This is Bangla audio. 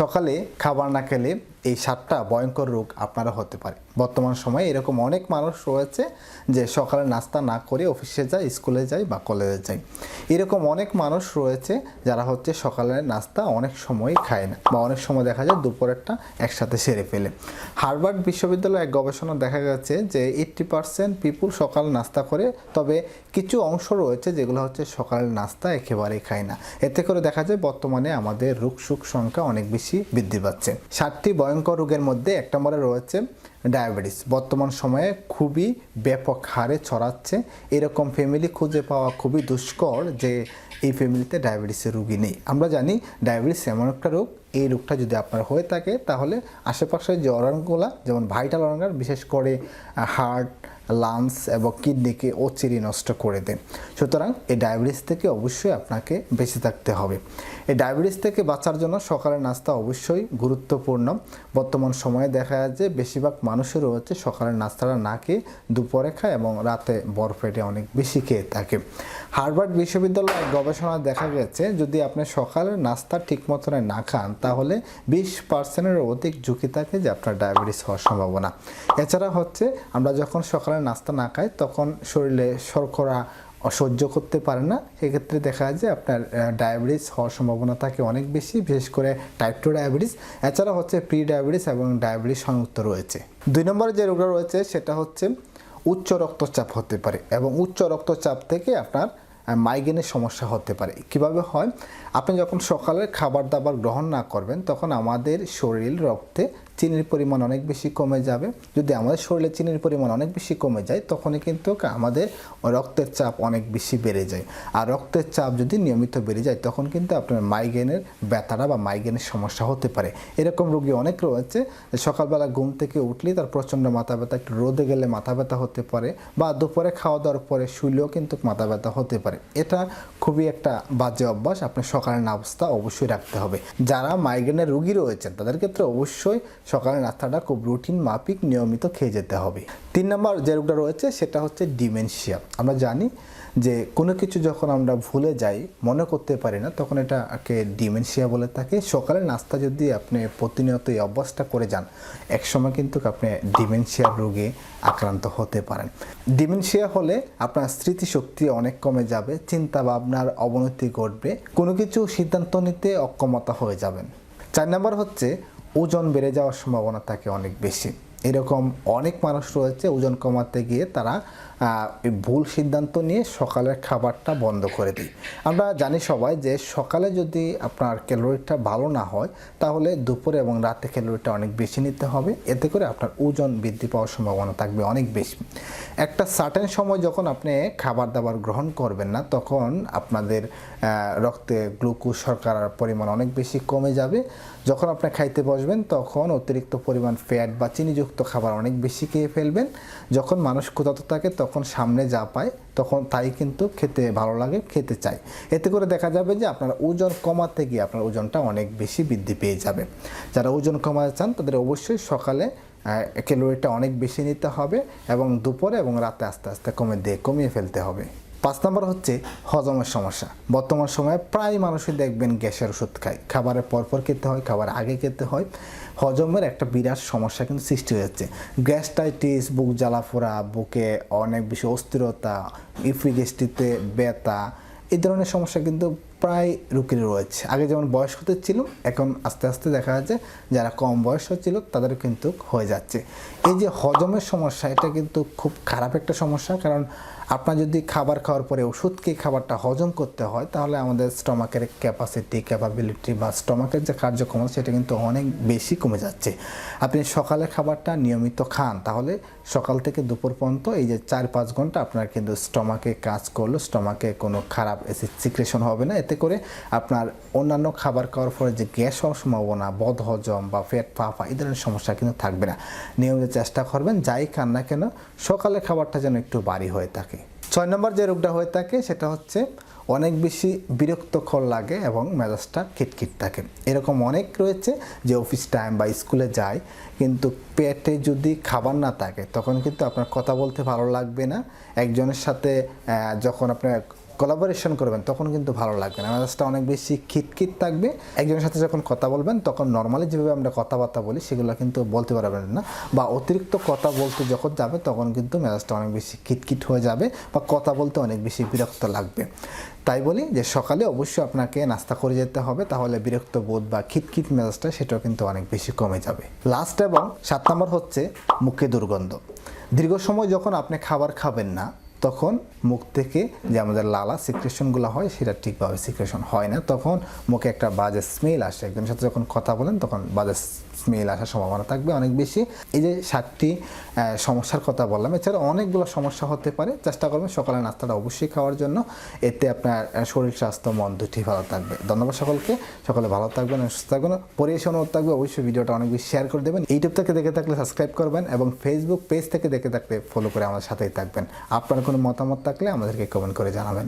সকালে খাবার না খেলে এই সাতটা ভয়ঙ্কর রোগ আপনারা হতে পারে। বর্তমান সময়ে এরকম অনেক মানুষ রয়েছে যে সকালে নাস্তা না করে অফিসে যায়, স্কুলে যায় বা কলেজে যায়। এরকম অনেক মানুষ রয়েছে যারা হচ্ছে সকালে নাস্তা অনেক সময় খায় না বা অনেক সময় দেখা যায় দুপুরেরটা একসাথে সেরে ফেলে। হার্ভার্ড বিশ্ববিদ্যালয়ে এক গবেষণা দেখা গেছে যে এইট্টি পার্সেন্ট পিপুল সকাল নাস্তা করে, তবে কিছু অংশ রয়েছে যেগুলো হচ্ছে সকালের নাস্তা একেবারেই খায় না। এতে করে দেখা যায় বর্তমানে আমাদের রোগ সুখ সংখ্যা অনেক বেশি বৃদ্ধি পাচ্ছে। সাতটি ভয়ঙ্কর রোগের মধ্যে একটা মরে রয়েছে ডায়াবেটিস। বর্তমান সময়ে খুবই ব্যাপক হারে ছড়াচ্ছে। এরকম ফ্যামিলি খুঁজে পাওয়া খুবই দুষ্কর যে এই ফ্যামিলিতে ডায়াবেটিসের রুগী নেই। আমরা জানি ডায়াবেটিস এমন একটা রোগ। এই রোগটা যদি আপনার হয়ে থাকে, তাহলে আশেপাশের যে অর্গানগুলো যেমন ভাইটাল অর্গান বিশেষ করে হার্ট লাংস এবং কিডনিকে অচিরি নষ্ট করে দেয়। সুতরাং এই ডায়াবেটিস থেকে অবশ্যই আপনাকে বেঁচে থাকতে হবে। এই ডায়াবেটিস থেকে বাঁচার জন্য সকালের নাস্তা অবশ্যই গুরুত্বপূর্ণ। বর্তমান সময়ে দেখা যায় যে বেশিরভাগ মানুষের হচ্ছে সকালের নাস্তাটা না খেয়ে দুপুরে খায় এবং রাতে বরফেটে অনেক বেশি খেয়ে থাকে। হার্ভার্ড বিশ্ববিদ্যালয়ের গবেষণায় দেখা গেছে, যদি আপনি সকালের নাস্তা ঠিক মতন না খান, তাহলে বিশ পার্সেন্টের অধিক ঝুঁকি থাকে যে আপনার ডায়াবেটিস হওয়ার সম্ভাবনা। এছাড়া হচ্ছে আমরা যখন সকালে নাস্তা না খায়, তখন শরীরে শর্করা সহ্য করতে পারে না। সেক্ষেত্রে দেখা যায় যে আপনার ডায়াবেটিস হওয়ার সম্ভাবনা থাকে অনেক বেশি, বিশেষ করে টাইপ টু ডায়াবেটিস এছাড়া হচ্ছে প্রি ডায়াবেটিস এবং ডায়াবেটিস সংযুক্ত রয়েছে। দুই নম্বরে যে রোগটা রয়েছে, সেটা হচ্ছে উচ্চ রক্তচাপ হতে পারে এবং উচ্চ রক্তচাপ থেকে আপনার মাইগ্রেনের সমস্যা হতে পারে। কীভাবে হয়? আপনি যখন সকালে খাবার দাবার গ্রহণ না করবেন, তখন আমাদের শরীর রক্তে চিনির পরিমাণ অনেক বেশি কমে যাবে। যদি আমাদের শরীরে চিনির পরিমাণ অনেক বেশি কমে যায়, তখনই কিন্তু আমাদের রক্তের চাপ অনেক বেশি বেড়ে যায়। আর রক্তের চাপ যদি নিয়মিত বেড়ে যায়, তখন কিন্তু আপনার মাইগ্রেনের ব্যথাটা বা মাইগ্রেনের সমস্যা হতে পারে। এরকম রোগী অনেক রয়েছে সকালবেলা ঘুম থেকে উঠলেই তার প্রচণ্ড মাথা ব্যথা, একটু রোদে গেলে মাথা ব্যথা হতে পারে বা দুপুরে খাওয়া দাওয়ার পরে শুলেও কিন্তু মাথা ব্যথা হতে পারে। এটা খুবই একটা বাজে অভ্যাস, আপনার সকালের নাস্তা অবশ্যই রাখতে হবে। যারা মাইগ্রেনের রুগী রয়েছেন, তাদের ক্ষেত্রে অবশ্যই সকালের নাস্তাটা খুব রুটিন মাফিক নিয়মিত খেয়ে যেতে হবে। তিন নম্বর যে রোগটা রয়েছে সেটা হচ্ছে ডিমেনশিয়া। আমরা জানি যে কোনো কিছু যখন আমরা ভুলে যাই, মনে করতে পারি না, তখন এটাকে ডিমেনশিয়া বলে থাকে। সকালের নাস্তা যদি আপনি প্রতিনিয়ত এই অভ্যাসটা করে যান, একসময় কিন্তু আপনি ডিমেনশিয়ার রোগে আক্রান্ত হতে পারেন। ডিমেনশিয়া হলে আপনার স্মৃতিশক্তি অনেক কমে যাবে চিন্তা ভাবনার অবনতি ঘটবে, কোনো কিছু সিদ্ধান্ত নিতে অক্ষমতা হয়ে যাবেন। চার নম্বর হচ্ছে ওজন বেড়ে যাওয়ার সম্ভাবনা থাকে অনেক বেশি। এরকম অনেক মানুষ রয়েছে, ওজন কমাতে গিয়ে তারা ভুল সিদ্ধান্ত নিয়ে সকালের খাবারটা বন্ধ করে দিই আমরা জানি সবাই যে সকালে যদি আপনার ক্যালোরিটা ভালো না হয়, তাহলে দুপুরে এবং রাতে ক্যালোরিটা অনেক বেশি নিতে হবে। এতে করে আপনার ওজন বৃদ্ধি পাওয়ার সম্ভাবনা থাকবে অনেক বেশি। একটা সার্টেন সময় যখন আপনি খাবার দাবার গ্রহণ করবেন না, তখন আপনাদের রক্তে গ্লুকোজ শর্করার পরিমাণ অনেক বেশি কমে যাবে। যখন আপনি খাইতে বসবেন, তখন অতিরিক্ত পরিমাণ ফ্যাট বা চিনিযুক্ত খাবার অনেক বেশি খেয়ে ফেলবেন। যখন মানুষ ক্ষুধার্ত থাকে, তখন সামনে যা পায়, তখন তাই কিন্তু খেতে ভালো লাগে, খেতে চায়। এতে করে দেখা যাবে যে আপনার ওজন কমাতে গিয়ে আপনার ওজনটা অনেক বেশি বৃদ্ধি পেয়ে যাবে। যারা ওজন কমাতে চান, তাদের অবশ্যই সকালে ক্যালোরিটা অনেক বেশি নিতে হবে এবং দুপুরে এবং রাতে আস্তে আস্তে কমে দিয়ে কমিয়ে ফেলতে হবে। পাঁচ নম্বর হচ্ছে হজমের সমস্যা। বর্তমান সময়ে প্রায় মানুষই দেখবেন গ্যাসের ওষুধ খায়। খাবারের পরপর খেতে হয়, খাবার আগে খেতে হয়। হজমের একটা বিরাট সমস্যা কিন্তু সৃষ্টি হয়ে যাচ্ছে গ্যাস্টাইটিস বুক জ্বালাফোড়া, বুকে অনেক বেশি অস্থিরতা, ইফিগেস্টিতে ব্যথা, এই ধরনের সমস্যা কিন্তু প্রায় রুগীর রয়েছে। আগে যেমন বয়স্কদের ছিল, এখন আস্তে আস্তে দেখা যাচ্ছে যারা কম বয়স ছিল তাদের কিন্তু হয়ে যাচ্ছে। এই যে হজমের সমস্যা, এটা কিন্তু খুব খারাপ একটা সমস্যা, কারণ আপনার যদি খাবার খাওয়ার পরে ওষুধ খেয়ে খাবারটা হজম করতে হয়, তাহলে আমাদের স্টমাকের ক্যাপাসিটি ক্যাপাবিলিটি বা স্টমাকের যে কার্যক্ষমতা, সেটা কিন্তু অনেক বেশি কমে যাচ্ছে। আপনি সকালে খাবারটা নিয়মিত খান, তাহলে সকাল থেকে দুপুর পর্যন্ত এই যে চার পাঁচ ঘণ্টা আপনার কিন্তু স্টমাকে কাজ করল, স্টমাকে কোনো খারাপ অ্যাসিড সিক্রেশন হবে না, এতে করে আপনার অন্যান্য খাবার খাওয়ার পরে যে গ্যাস হওয়ার সম্ভাবনা, বদ হজম বা ফ্যাট ফাফা এই ধরনের সমস্যা কিন্তু থাকবে না। নিয়মিত চেষ্টা করবেন, যাই খান না কেন সকালে খাবারটা যেন একটু বাড়ি হয়ে থাকে। ছয় নম্বর যে রোগটা হয়ে থাকে, সেটা হচ্ছে অনেক বেশি বিরক্তকর লাগে এবং মেজাজটা খিটখিট থাকে। এরকম অনেক রয়েছে যে অফিস টাইম বা স্কুলে যায়, কিন্তু পেটে যদি খাবার না থাকে, তখন কিন্তু আপনার কথা বলতে ভালো লাগবে না। একজনের সাথে যখন আপনার কোলাবোরেশন করবেন, তখন কিন্তু ভালো লাগবে না। মেজাজটা অনেক বেশি খিটখিট থাকবে। একজনের সাথে যখন কথা বলবেন, তখন নর্মালি যেভাবে আমরা কথাবার্তা বলি, সেগুলো কিন্তু বলতে পারবেন না। বা অতিরিক্ত কথা বলতে যখন যাবে, তখন কিন্তু মেজাজটা অনেক বেশি খিটখিট হয়ে যাবে বা কথা বলতে অনেক বেশি বিরক্ত লাগবে। তাই বলি যে, সকালে অবশ্যই আপনাকে নাস্তা করে যেতে হবে, তাহলে বিরক্ত বোধ বা খিটখিট মেজাজটা সেটাও কিন্তু অনেক বেশি কমে যাবে। লাস্ট এবং সাত নম্বর হচ্ছে মুখে দুর্গন্ধ। দীর্ঘ সময় যখন আপনি খাবার খাবেন না তখন মুখ থেকে যে আমাদের লালা সিক্রেশনগুলো হয়, সেটা ঠিকভাবে সিক্রেশন হয় না। তখন মুখে একটা বাজে স্মেল আসে। একজনের সাথে যখন কথা বলেন, তখন বাজে স্মেল আসার সম্ভাবনা থাকবে অনেক বেশি। এই যে সাতটি সমস্যার কথা বললাম, এছাড়া অনেকগুলো সমস্যা হতে পারে। চেষ্টা করবেন সকালে নাস্তাটা অবশ্যই খাওয়ার জন্য। এতে আপনার শরীর, স্বাস্থ্য, মন দুটি ভালো থাকবে। ধন্যবাদ সকলকে। সকলে ভালো থাকবেন, সুস্থ থাকবেন। পরিবেশ অনুরোধ থাকবে, অবশ্যই ভিডিওটা অনেক বেশি শেয়ার করে দেবেন। ইউটিউব থেকে দেখে থাকলে সাবস্ক্রাইব করবেন এবং ফেসবুক পেজ থেকে দেখে থাকলে ফলো করে আমার সাথেই থাকবেন। আপনার কোনো মতামত থাকলে আমাদেরকে কমেন্ট করে জানাবেন।